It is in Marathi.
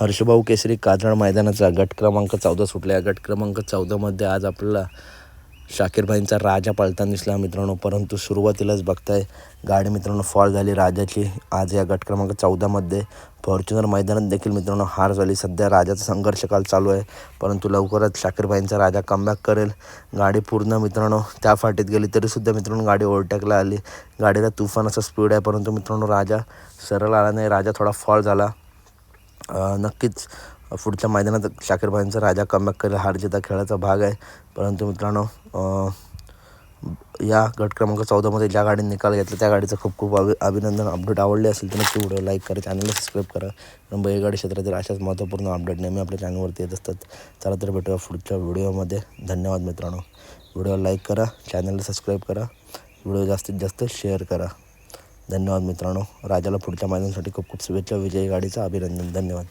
हर्षभाऊ केसरी काजळ मैदानाचा गट क्रमांक चौदा सुटला. या गट क्रमांक चौदामध्ये आज आपल्याला शाकीरभाईंचा राजा पळताना दिसला मित्रांनो. परंतु सुरुवातीलाच बघताय गाडी मित्रांनो फॉल झाली राजाची. आज या गट क्रमांक चौदामध्ये फॉर्च्युनर मैदानात देखील मित्रांनो हार झाली. सध्या राजाचा संघर्ष काल चालू आहे. परंतु लवकरच शाकीरभाईंचा राजा कमबॅक करेल. गाडी पूर्ण मित्रांनो त्या फाटीत गेली तरीसुद्धा मित्रांनो गाडी ओव्हरटेकला आली. गाडीला तुफान असा स्पीड आहे. परंतु मित्रांनो राजा सरळ आला नाही. राजा थोडा फॉल झाला. नक्कीच पुढच्या मैदानात शाकीरबाईंचा राजा कमबॅक करेल हार जिता खेळाचा भाग आहे. परंतु मित्रांनो या गट क्रमांक चौदामध्ये ज्या गाडीने निकाल घेतला त्या गाडीचं खूप खूप अभि अभिनंदन अपडेट आवडले असेल तर नक्की व्हिडिओ लाईक करा चॅनलला सबस्क्राईब करा. कारण बैलगाडी क्षेत्रातील अशाच महत्त्वपूर्ण अपडेट नेहमी आपल्या चॅनलवरती येत असतात. चला तर भेटूया पुढच्या व्हिडिओमध्ये धन्यवाद मित्रांनो. व्हिडिओ लाईक करा चॅनलला सबस्क्राईब करा. व्हिडिओ जास्तीत जास्त शेअर करा. धन्यवाद मित्रांनो. राजाला पुढच्या मैदानासाठी खूप खूप शुभेच्छा. विजयी गाडीचं अभिनंदन. धन्यवाद.